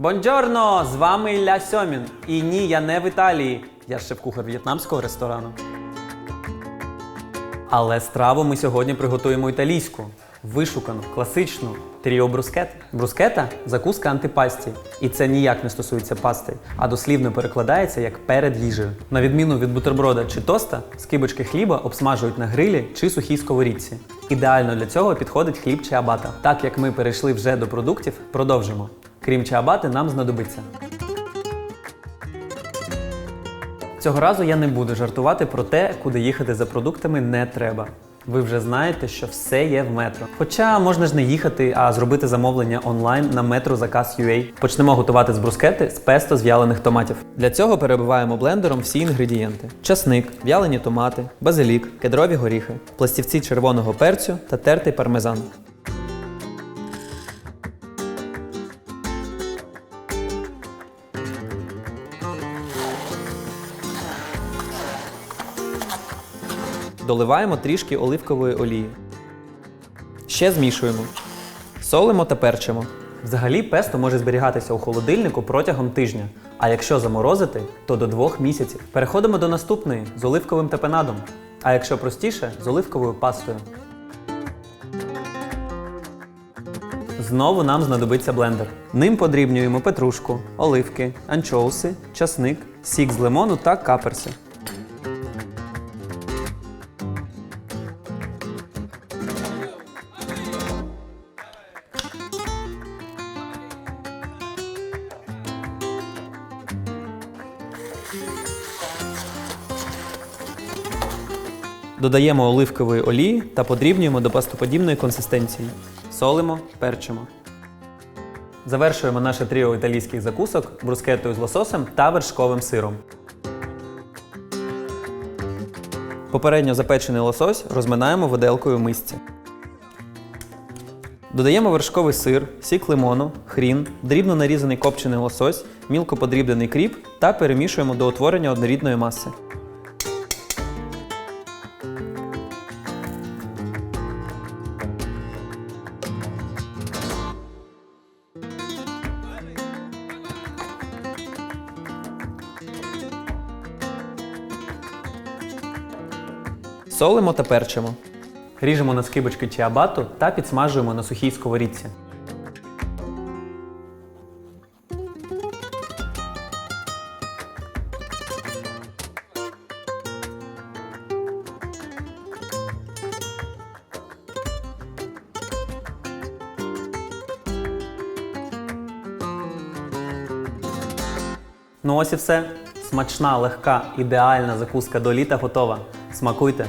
Бонджорно! З вами Ілля Сьомін. І ні, я не в Італії. Я шеф-кухар в'єтнамського ресторану. Але страву ми сьогодні приготуємо італійську, вишукану, класичну тріо брускет. Брускета закуска антипасті. І це ніяк не стосується пасти, а дослівно перекладається як перед їжею. На відміну від бутерброда чи тоста, скибочки хліба обсмажують на грилі чи сухій сковорідці. Ідеально для цього підходить хліб чи абата. Так як ми перейшли вже до продуктів, продовжимо. Крім чиабати, нам знадобиться Цього разу я не буду жартувати про те, куди їхати за продуктами не треба. Ви вже знаєте, що все є в метро. Хоча можна ж не їхати, а зробити замовлення онлайн на метро метрозаказ.ua. Почнемо готувати з брускети з песто з в'ялених томатів. Для цього перебиваємо блендером всі інгредієнти: часник, в'ялені томати, базилік, кедрові горіхи, пластівці червоного перцю та тертий пармезан. Доливаємо трішки оливкової олії. Ще змішуємо. Солимо та перчимо. Взагалі песто може зберігатися у холодильнику протягом тижня, а якщо заморозити, то до двох місяців. Переходимо до наступної з оливковим тапенадом. А якщо простіше, з оливковою пастою. Знову нам знадобиться блендер. Ним подрібнюємо петрушку, оливки, анчоуси, часник, сік з лимону та каперси. Додаємо оливкової олії та подрібнюємо до пастоподібної консистенції. Солимо, перчимо. Завершуємо наше тріо італійських закусок брускетою з лососем та вершковим сиром. Попередньо запечений лосось розминаємо виделкою в мисці. Додаємо вершковий сир, сік лимону, хрін, дрібно нарізаний копчений лосось, мілко подрібнений кріп та перемішуємо до утворення однорідної маси. Солимо та перчимо. Ріжемо на скибочки чиабату та підсмажуємо на сухій сковорідці. Ну ось і все. Смачна, легка, ідеальна закуска до літа готова. Смакуйте!